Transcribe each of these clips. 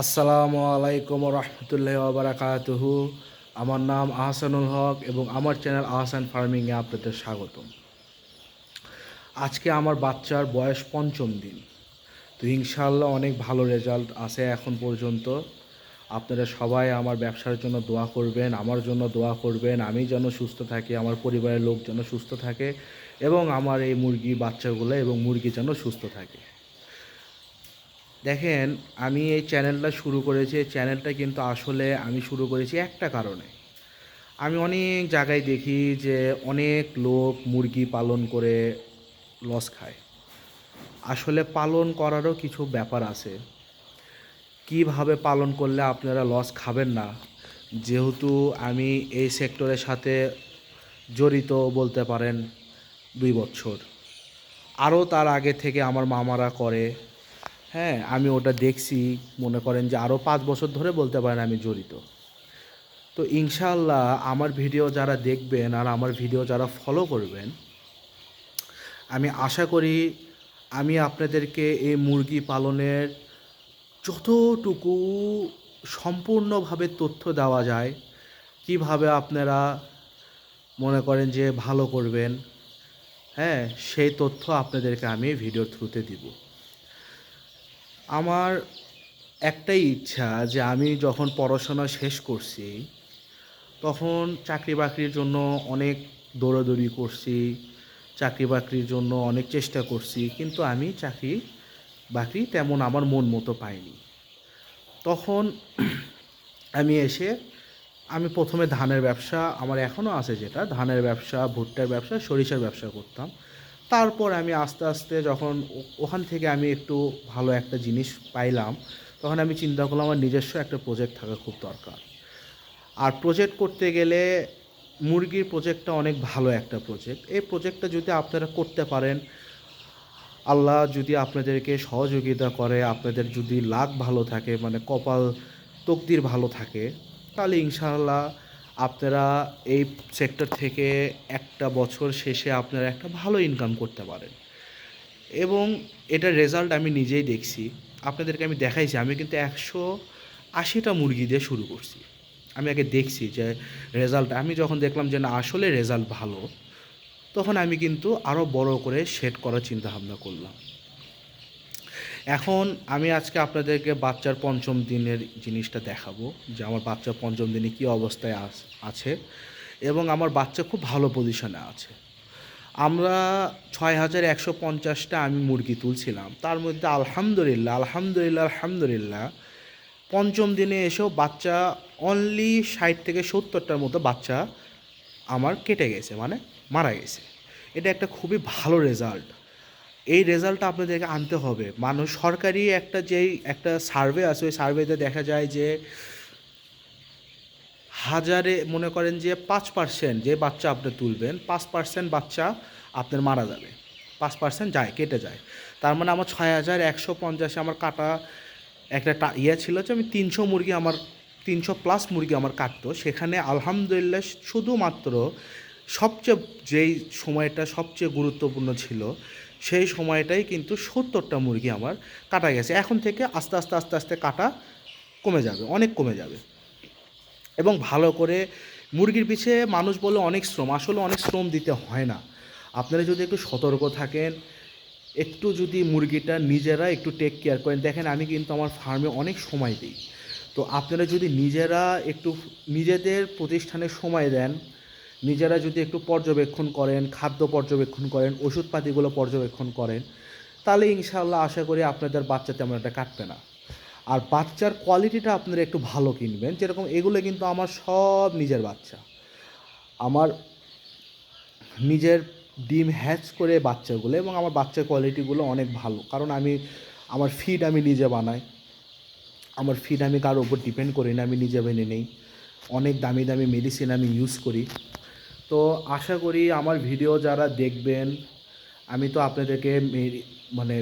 আসসালামু আলাইকুম রহমতুল্লাহ বারাকাতুহু। আমার নাম আহসানুল হক এবং আমার চ্যানেল আহসান ফার্মিংয়ে আপনাদের স্বাগতম। আজকে আমার বাচ্চার বয়স পঞ্চম দিন। তো ইনশাল্লাহ অনেক ভালো রেজাল্ট আছে এখন পর্যন্ত। আপনারা সবাই আমার ব্যবসার জন্য দোয়া করবেন, আমার জন্য দোয়া করবেন। আমি যেন সুস্থ থাকি, আমার পরিবারের লোক যেন সুস্থ থাকে এবং আমার এই মুরগি বাচ্চাগুলো এবং মুরগি যেন সুস্থ থাকে। দেখেন, আমি এই চ্যানেলটা শুরু করেছি চ্যানেলটা কিন্তু আসলে আমি শুরু করেছি একটা কারণে। আমি অনেক জায়গায় দেখি যে অনেক লোক মুরগি পালন করে লস খায়। আসলে পালন করারও কিছু ব্যাপার আছে। কীভাবে পালন করলে আপনারা লস খাবেন না? যেহেতু আমি এই সেক্টরের সাথে জড়িত বলতে পারেন দুই বছর। আরও তার আগে থেকে আমার মামারা করে হ্যাঁ আমি ওটা দেখছি, মনে করেন যে আরও পাঁচ বছর ধরে বলতে পারেন আমি জড়িত। তো ইনশাল্লাহ আমার ভিডিও যারা দেখবেন আর আমার ভিডিও যারা ফলো করবেন, আমি আশা করি আমি আপনাদেরকে এই মুরগি পালনের যতটুকু সম্পূর্ণভাবে তথ্য দেওয়া যায়, কীভাবে আপনারা মনে করেন যে ভালো করবেন হ্যাঁ সেই তথ্য আপনাদেরকে আমি ভিডিওর থ্রুতে দিব। আমার একটাই ইচ্ছা যে আমি যখন পড়াশোনা শেষ করছি, তখন চাকরি বাকরির জন্য অনেক দৌড়াদৌড়ি করছি, চাকরি বাকরির জন্য অনেক চেষ্টা করছি, কিন্তু আমি চাকরি বাকরি তেমন আমার মন মতো পাইনি। তখন আমি এসে, আমি প্রথমে ধানের ব্যবসা, আমার এখনও আছে যেটা, ধানের ব্যবসা, ভুট্টার ব্যবসা, সরিষার ব্যবসা করতাম। তারপর আমি আস্তে আস্তে যখন ওখান থেকে আমি একটু ভালো একটা জিনিস পাইলাম, তখন আমি চিন্তা করলাম আমার নিজস্ব একটা প্রজেক্ট থাকা খুব দরকার। আর প্রজেক্ট করতে গেলে মুরগির প্রজেক্টটা অনেক ভালো একটা প্রজেক্ট এই প্রজেক্টটা যদি আপনারা করতে পারেন, আল্লাহ যদি আপনাদেরকে সহযোগিতা করে, আপনাদের যদি লাক ভালো থাকে মানে কপাল তকদির ভালো থাকে, তাহলে ইনশাআল্লাহ আপনারা এই সেক্টর থেকে একটা বছর শেষে আপনারা একটা ভালো ইনকাম করতে পারেন। এবং এটার রেজাল্ট আমি নিজেই দেখছি। আপনাদেরকে আমি দেখাইছি, আমি কিন্তু একশো আশিটা মুরগি দিয়ে শুরু করছি। আমি আগে দেখছি যে রেজাল্ট আমি যখন দেখলাম যে না, আসলে রেজাল্ট ভালো, তখন আমি কিন্তু আরও বড় করে সেট করার চিন্তা ভাবনা করলাম। এখন আমি আজকে আপনাদেরকে বাচ্চার পঞ্চম দিনের জিনিসটা দেখাবো যে আমার বাচ্চা পঞ্চম দিনে কী অবস্থায় আছে এবং আমার বাচ্চা খুব ভালো পজিশনে আছে। আমরা ছয় হাজার একশো পঞ্চাশটা আমি মুরগি তুলছিলাম। তার মধ্যে আলহামদুলিল্লাহ আলহামদুলিল্লাহ আলহামদুলিল্লাহ পঞ্চম দিনে এসেও বাচ্চা অনলি ষাট থেকে সত্তরটার মতো বাচ্চা আমার কেটে গেছে মানে মারা গেছে। এটা একটা খুবই ভালো রেজাল্ট এই রেজাল্টটা আপনাদেরকে আনতে হবে। মানুষ সরকারি একটা যেই একটা সার্ভে আছে, ওই সার্ভেতে দেখা যায় যে হাজারে মনে করেন যে পাঁচ পার্সেন্ট যে বাচ্চা আপনি তুলবেন, পাঁচ পার্সেন্ট বাচ্চা আপনার মারা যাবে। পাঁচ পার্সেন্ট যায়, কেটে যায়। তার মানে আমার ছয় হাজার একশো পঞ্চাশে আমার কাটা একটা ইয়ে ছিল যে আমি তিনশো মুরগি আমার, তিনশো প্লাস মুরগি আমার কাটতো। সেখানে আলহামদুলিল্লাহ শুধুমাত্র সবচেয়ে যেই সময়টা সবচেয়ে গুরুত্বপূর্ণ ছিল, সেই সময়টাই কিন্তু সত্তরটা মুরগি আমার কাটা গেছে। এখন থেকে আস্তে আস্তে আস্তে আস্তে কাটা কমে যাবে, অনেক কমে যাবে। এবং ভালো করে মুরগির পিছে মানুষ বলে অনেক শ্রম, আসলে অনেক শ্রম দিতে হয় না। আপনারা যদি একটু সতর্ক থাকেন, একটু যদি মুরগিটা নিজেরা একটু টেক কেয়ার করেন, দেখেন আমি কিন্তু আমার ফার্মে অনেক সময় দিই। তো আপনারা যদি নিজেরা একটু নিজেদের প্রতিষ্ঠানে সময় দেন নিজেরা যদি একটু পর্যবেক্ষণ করেন, খাদ্য পর্যবেক্ষণ করেন, ওষুধপাতিগুলো পর্যবেক্ষণ করেন, তাহলে ইনশাআল্লাহ আশা করি আপনাদের বাচ্চা তেমন একটা কাটবে না। আর বাচ্চার কোয়ালিটিটা আপনারা একটু ভালো কিনবেন, যেরকম এগুলো কিন্তু আমার সব নিজের বাচ্চা। আমার নিজের ডিম হ্যাচ করে বাচ্চাগুলো এবং আমার বাচ্চার কোয়ালিটিগুলো অনেক ভালো, কারণ আমি, আমার ফিড আমি নিজে বানাই। আমার ফিড আমি কারোর উপর ডিপেন্ড করি না, আমি নিজে বেনে নেই। অনেক দামি দামি মেডিসিন আমি ইউজ করি। তো আশা করি আমার ভিডিও যারা দেখবেন, আমি তো আপনাদেরকে মানে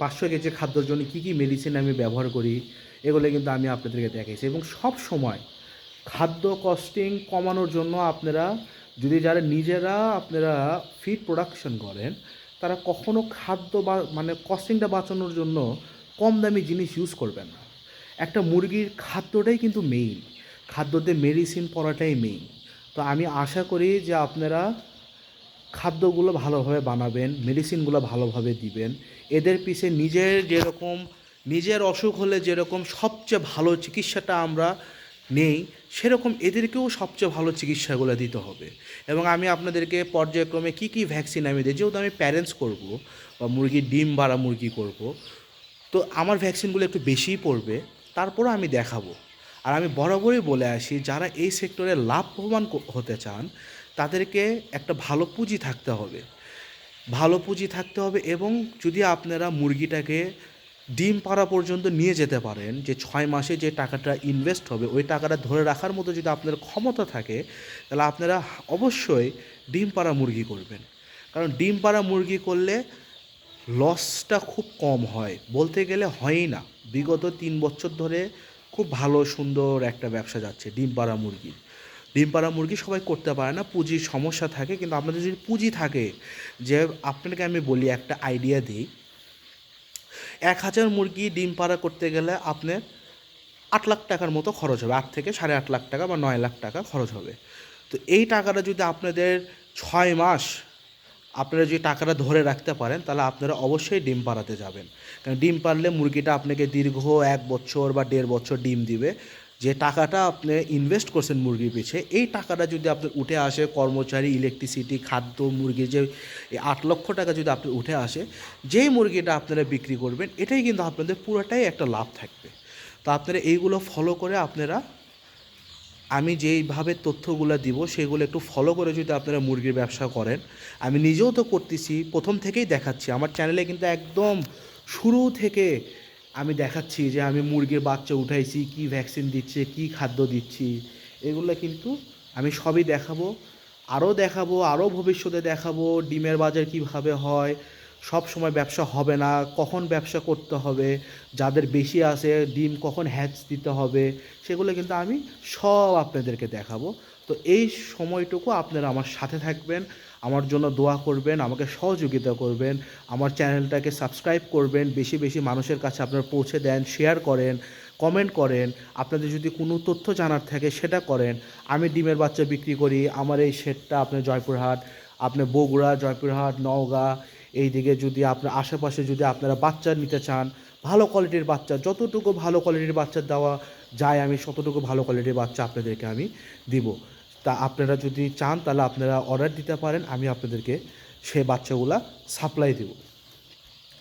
পাঁচশো কেজি খাদ্যর জন্য কী কী মেডিসিন আমি ব্যবহার করি, এগুলো কিন্তু আমি আপনাদেরকে দেখাইছি। এবং সব সময় খাদ্য কস্টিং কমানোর জন্য আপনারা, যদি যারা নিজেরা আপনারা ফিড প্রোডাকশন করেন, তারা কখনো খাদ্য বা মানে কস্টিংটা বাঁচানোর জন্য কম দামি জিনিস ইউজ করবেন না। একটা মুরগির খাদ্যটাই কিন্তু মেইন খাদ্যতে মেডিসিন পড়াটাই মেইন তো আমি আশা করি যে আপনারা খাদ্যগুলো ভালোভাবে বানাবেন, মেডিসিনগুলো ভালোভাবে দিবেন। এদের পিছে নিজের যেরকম, নিজের অসুখ হলে যেরকম সবচেয়ে ভালো চিকিৎসাটা আমরা নেই, সেরকম এদেরকেও সবচেয়ে ভালো চিকিৎসাগুলো দিতে হবে। এবং আমি আপনাদেরকে পর্যায়ক্রমে কী কী ভ্যাকসিন আমি দিই, যেহেতু আমি প্যারেন্টস করব বা মুরগির ডিম বাড়া মুরগি করব, তো আমার ভ্যাকসিনগুলো একটু বেশিই পড়বে, তারপরও আমি দেখাবো। আর আমি বরাবরই বলে আসি, যারা এই সেক্টরে লাভবান হতে চান, তাদেরকে একটা ভালো পুঁজি থাকতে হবে। ভালো পুঁজি থাকতে হবে এবং যদি আপনারা মুরগিটাকে ডিম পাড়া পর্যন্ত নিয়ে যেতে পারেন, যে ছয় মাসে যে টাকাটা ইনভেস্ট হবে, ওই টাকাটা ধরে রাখার মতো যদি আপনার ক্ষমতা থাকে, তাহলে আপনারা অবশ্যই ডিম পাড়া মুরগি করবেন। কারণ ডিম পাড়া মুরগি করলে লসটা খুব কম হয়, বলতে গেলে হয়ই না। বিগত তিন বছর ধরে খুব ভালো, সুন্দর একটা ব্যবসা যাচ্ছে, ডিম পাড়া মুরগির ডিম পাড়া মুরগি সবাই করতে পারে না, পুঁজির সমস্যা থাকে, কিন্তু আপনাদের যদি পুঁজি থাকে, যে আপনাকে আমি বলি, একটা আইডিয়া দিই। এক হাজার মুরগি ডিম পাড়া করতে গেলে আপনার আট লাখ টাকার মতো খরচ হবে, আট থেকে সাড়ে আট লাখ টাকা বা নয় লাখ টাকা খরচ হবে। তো এই টাকাটা যদি আপনাদের ছয় মাস আপনারা যদি টাকাটা ধরে রাখতে পারেন, তাহলে আপনারা অবশ্যই ডিম পাড়াতে যাবেন। কারণ ডিম পারলে মুরগিটা আপনাকে দীর্ঘ এক বছর বা দেড় বছর ডিম দিবে। যে টাকাটা আপনি ইনভেস্ট করছেন মুরগির পিছে, এই টাকাটা যদি আপনার উঠে আসে, কর্মচারী ইলেকট্রিসিটি খাদ্য মুরগির যে আট লক্ষ টাকা যদি আপনার উঠে আসে, যেই মুরগিটা আপনারা বিক্রি করবেন, এটাই কিন্তু আপনাদের পুরোটাই একটা লাভ থাকবে। তো আপনারা এইগুলো ফলো করে আপনারা আমি যেইভাবে তথ্যগুলো দিব, সেগুলো একটু ফলো করে যদি আপনারা মুরগির ব্যবসা করেন, আমি নিজেও তো করতেছি, প্রথম থেকেই দেখাচ্ছি। আমার চ্যানেলে কিন্তু একদম শুরু থেকে আমি দেখাচ্ছি যে আমি মুরগির বাচ্চা উঠাইছি, কি ভ্যাকসিন দিচ্ছে, কি খাদ্য দিচ্ছি, এগুলো কিন্তু আমি সবই দেখাবো। আরও দেখাবো, আরও ভবিষ্যতে দেখাবো, ডিমের বাজার কীভাবে হয় সব সময় ব্যবসা হবে না, কখন ব্যবসা করতে হবে, যাদের বেশি আছে ডিম কখন হ্যাচ দিতে হবে, সেগুলো কিন্তু আমি সব আপনাদেরকে দেখাবো। তো এই সময়টুকু আপনারা আমার সাথে থাকবেন, আমার জন্য দোয়া করবেন, আমাকে সহযোগিতা করবেন, আমার চ্যানেলটাকে সাবস্ক্রাইব করবেন, বেশি বেশি মানুষের কাছে আপনারা পৌঁছে দেন শেয়ার করেন কমেন্ট করেন, আপনাদের যদি কোনো তথ্য জানার থাকে সেটা করেন, আমি ডিমের বাচ্চা বিক্রি করি, আমার এই শেডটা আপনার জয়পুরহাট আপনার বগুড়া, জয়পুরহাট, নওগাঁ এই দিকে যদি আপনার আশেপাশে যদি আপনারা বাচ্চা নিতে চান, ভালো কোয়ালিটির বাচ্চা, যতটুকু ভালো কোয়ালিটির বাচ্চা দেওয়া যায়, আমি ততটুকু ভালো কোয়ালিটির বাচ্চা আপনাদেরকে আমি দিব। তা আপনারা যদি চান, তাহলে আপনারা অর্ডার দিতে পারেন, আমি আপনাদেরকে সে বাচ্চাগুলা সাপ্লাই দেব।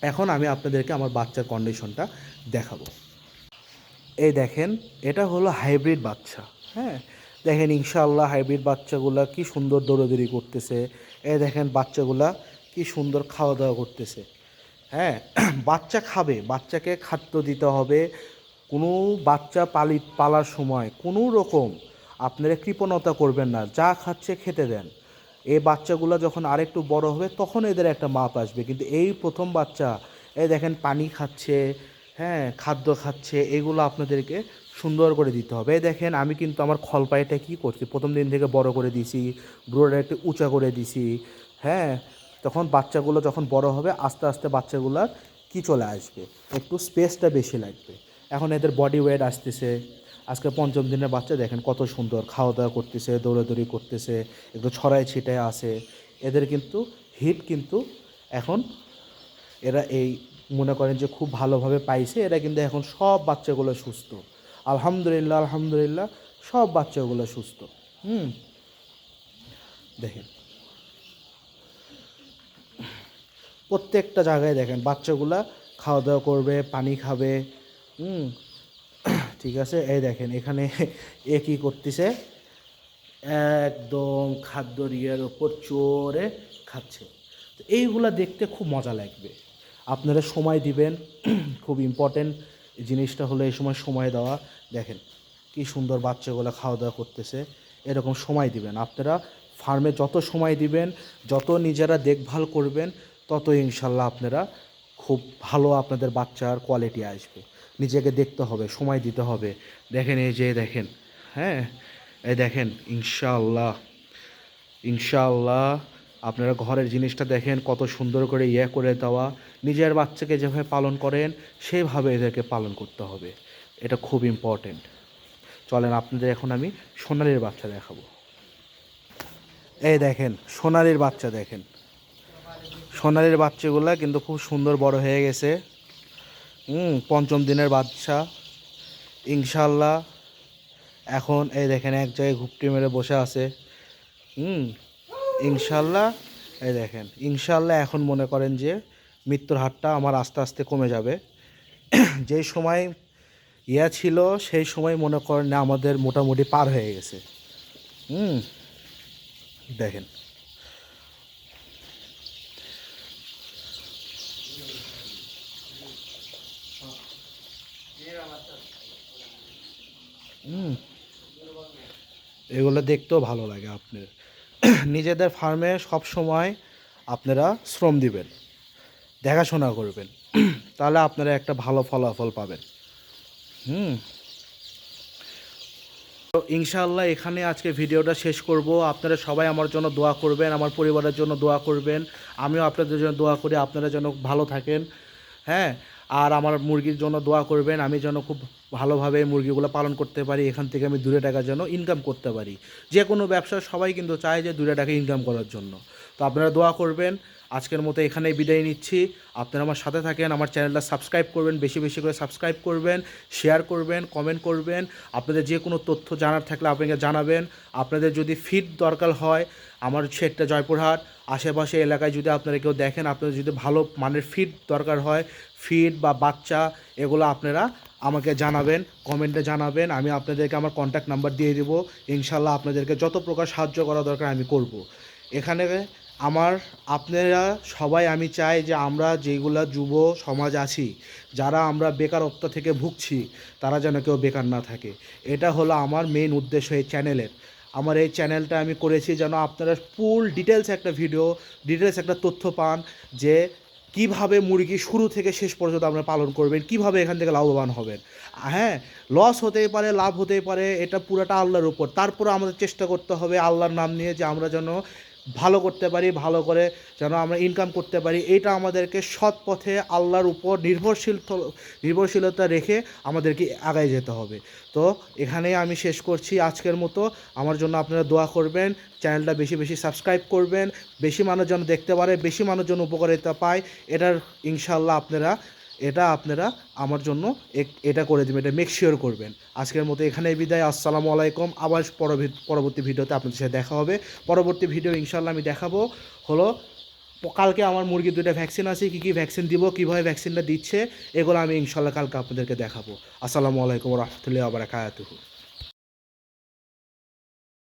এখন আমি আপনাদেরকে আমার বাচ্চার কন্ডিশনটা দেখাবো। এই দেখেন, এটা হলো হাইব্রিড বাচ্চা হ্যাঁ? দেখেন, ইনশাআল্লাহ হাইব্রিড বাচ্চাগুলা কি সুন্দর দৌড়াদৌড়ি করতেছে। এই দেখেন, বাচ্চাগুলা কি সুন্দর খাওয়া দাওয়া করতেছে। হ্যাঁ বাচ্চা খাবে, বাচ্চাকে খাদ্য দিতে হবে। কোনো বাচ্চা পালি, পালার সময় কোনো রকম আপনারা কৃপণতা করবেন না, যা খাচ্ছে খেতে দেন। এই বাচ্চাগুলো যখন আরেকটু বড় হবে, তখন এদের একটা মাপ আসবে। কিন্তু এই প্রথম বাচ্চা, এই দেখেন পানি খাচ্ছে হ্যাঁ খাদ্য খাচ্ছে, এগুলো আপনাদেরকে সুন্দর করে দিতে হবে। দেখেন, আমি কিন্তু আমার খলপাইটা কী করছি? প্রথম দিন থেকে বড় করে দিছি ব্রোটা একটু উঁচা করে দিছি হ্যাঁ তখন বাচ্চাগুলো যখন বড় হবে, আস্তে আস্তে বাচ্চাগুলোর কি চলে আসবে? একটু স্পেসটা বেশি লাগবে। এখন এদের বডি ওয়েট আসতেছে। আজকে পঞ্চম দিনের বাচ্চা, দেখেন কত সুন্দর। খাওয়া দাওয়া করতেছে, দৌড়াদৌড়ি করতেছে, একটু ছড়ায় ছিটায় আসে এদের কিন্তু হিট কিন্তু এখন এরা এই মনে করেন যে খুব ভালোভাবে পাইছে। এরা কিন্তু এখন সব বাচ্চাগুলো সুস্থ। আলহামদুলিল্লাহ আলহামদুলিল্লাহ, সব বাচ্চাগুলো সুস্থ। হুম। দেখেন। প্রত্যেকটা জায়গায় দেখেন, বাচ্চাগুলা খাওয়া দাওয়া করবে, পানি খাবে, হুম, ঠিক আছে? এই দেখেন, এখানে এ কী করতেছে? একদম খাদ্য রিয়ার ওপর চোরে খাচ্ছে। তো এইগুলা দেখতে খুব মজা লাগবে। আপনারা সময় দিবেন, খুব ইম্পর্টেন্ট জিনিসটা হলো এই সময় সময় দেওয়া। দেখেন, কি সুন্দর বাচ্চাগুলো খাওয়া দাওয়া করতেছে। এরকম সময় দিবেন। আপনারা ফার্মে যত সময় দিবেন, যত নিজেরা দেখভাল করবেন তত ইনশাল্লাহ আপনারা খুব ভালো আপনাদের বাচ্চার কোয়ালিটি আসবে। নিজেকে দেখতে হবে, সময় দিতে হবে। দেখেন এই যে দেখেন হ্যাঁ? এই দেখেন, ইনশাল্লাহ ইনশাল্লাহ আপনারা ঘরের জিনিসটা দেখেন, কত সুন্দর করে ইয়ে করে দেওয়া। নিজের বাচ্চাকে যেভাবে পালন করেন, সেভাবে এদেরকে পালন করতে হবে। এটা খুব ইম্পর্টেন্ট চলেন, আপনাদের এখন আমি সোনালির বাচ্চা দেখাবো। এই দেখেন, সোনালির বাচ্চা দেখেন। সোনালির বাচ্চাগুলো কিন্তু খুব সুন্দর বড় হয়ে গেছে। হুম, পঞ্চম দিনের বাচ্চা ইনশাল্লাহ এখন এই দেখেন এক জায়গায় ঘুপটি মেরে বসে আছে। হুম ইনশাল্লাহ এই দেখেন ইনশাল্লাহ এখন মনে করেন যে মৃত্যুর হারটা আমার আস্তে আস্তে কমে যাবে। যেই সময় ইয়া ছিল, সেই সময় মনে করেন আমাদের মোটামুটি পার হয়ে গেছে। হুম, দেখেন। হুম। এগুলো দেখতেও ভালো লাগে আপনার। নিজেদের ফার্মে সব সময় আপনারা শ্রম দিবেন, দেখাশোনা করবেন, তাহলে আপনারা একটা ভালো ফলাফল পাবেন। হুম। তো ইনশাআল্লাহ এখানে আজকে ভিডিওটা শেষ করব। আপনারা সবাই আমার জন্য দোয়া করবেন, আমার পরিবারের জন্য দোয়া করবেন। আমিও আপনাদের জন্য দোয়া করি, আপনারা যেন ভালো থাকেন। হ্যাঁ আর আমার মুরগির জন্য দোয়া করবেন, আমি যেন খুব ভালোভাবে মুরগিগুলো পালন করতে পারি, এখান থেকে আমি দূরে টাকা যেন ইনকাম করতে পারি। যে কোনো ব্যবসা সবাই কিন্তু চায় যে দূরে টাকা ইনকাম করার জন্য। তো আপনারা দোয়া করবেন আজকের মতো এখানেই বিদায় নিচ্ছি। আপনারা আমার সাথে থাকেন, আমার চ্যানেলটা সাবস্ক্রাইব করবেন, বেশি বেশি করে সাবস্ক্রাইব করবেন, শেয়ার করবেন, কমেন্ট করবেন। আপনাদের যে কোনো তথ্য জানার থাকলে আপনাকে জানাবেন। আপনাদের যদি ফিট দরকার হয়, আমার সেটটা জয়পুরহাট, আশেপাশে এলাকায় যদি আপনারা কেউ দেখেন, আপনাদের যদি ভালো মানের ফিড দরকার হয় ফিড বা বাচ্চা, এগুলো আপনারা আমাকে জানাবেন কমেন্টে জানাবেন, আমি আপনাদেরকে আমার কন্ট্যাক্ট নাম্বার দিয়ে দেবো। ইনশাল্লাহ আপনাদেরকে যত প্রকার সাহায্য করা দরকার আমি করব। এখানে আমার, আপনারা সবাই আমি চাই যে আমরা যেগুলা যুব সমাজ আছি, যারা আমরা বেকারত্ব থেকে ভুগছি, তারা যেন কেউ বেকার না থাকে। এটা হলো আমার মেইন উদ্দেশ্য এই চ্যানেলের আমার এই চ্যানেলটা আমি করেছি যেন আপনারা ফুল ডিটেলস একটা ভিডিও ডিটেলস একটা তথ্য পান যে কীভাবে মুরগি শুরু থেকে শেষ পর্যন্ত আপনারা পালন করবেন, কীভাবে এখান থেকে লাভবান হবেন। হ্যাঁ লস হতেই পারে, লাভ হতেই পারে, এটা পুরোটা আল্লাহর উপর। তারপরে আমাদের চেষ্টা করতে হবে আল্লাহর নাম নিয়ে যে আমরা যেন ভালো করতে পারি, ভালো করে যেন আমরা ইনকাম করতে পারি, এটা আমাদেরকে সৎ পথে আল্লাহর উপর নির্ভরশীল নির্ভরশীলতা রেখে আমাদেরকে আগায় যেতে হবে। তো এখানেই আমি শেষ করছি আজকের মতো। আমার জন্য আপনারা দোয়া করবেন চ্যানেলটা বেশি বেশি সাবস্ক্রাইব করবেন, বেশি মানুষ যেন দেখতে পারে, বেশি মানুষ যেন উপকারিতা পায়, এটার ইনশাল্লাহ আপনারা এটা আপনারা আমার জন্য এটা করে দেবেন, এটা মেক শিওর করবেন। আজকের মতো এখানেই বিদায়, আসসালামু আলাইকুম। আবার পরবর্তী- ভিডিওতে আপনাদের সাথে দেখা হবে। পরবর্তী ভিডিও ইনশাল্লাহ আমি দেখাবো। হলো, কালকে আমার মুরগির দুটো ভ্যাকসিন আছে, কী কী ভ্যাকসিন দিব, কীভাবে ভ্যাকসিনটা দিচ্ছে, এগুলো আমি ইনশাল্লাহ কালকে আপনাদেরকে দেখাবো। আসসালামু আলাইকুম রহমতুল্লাহ আবার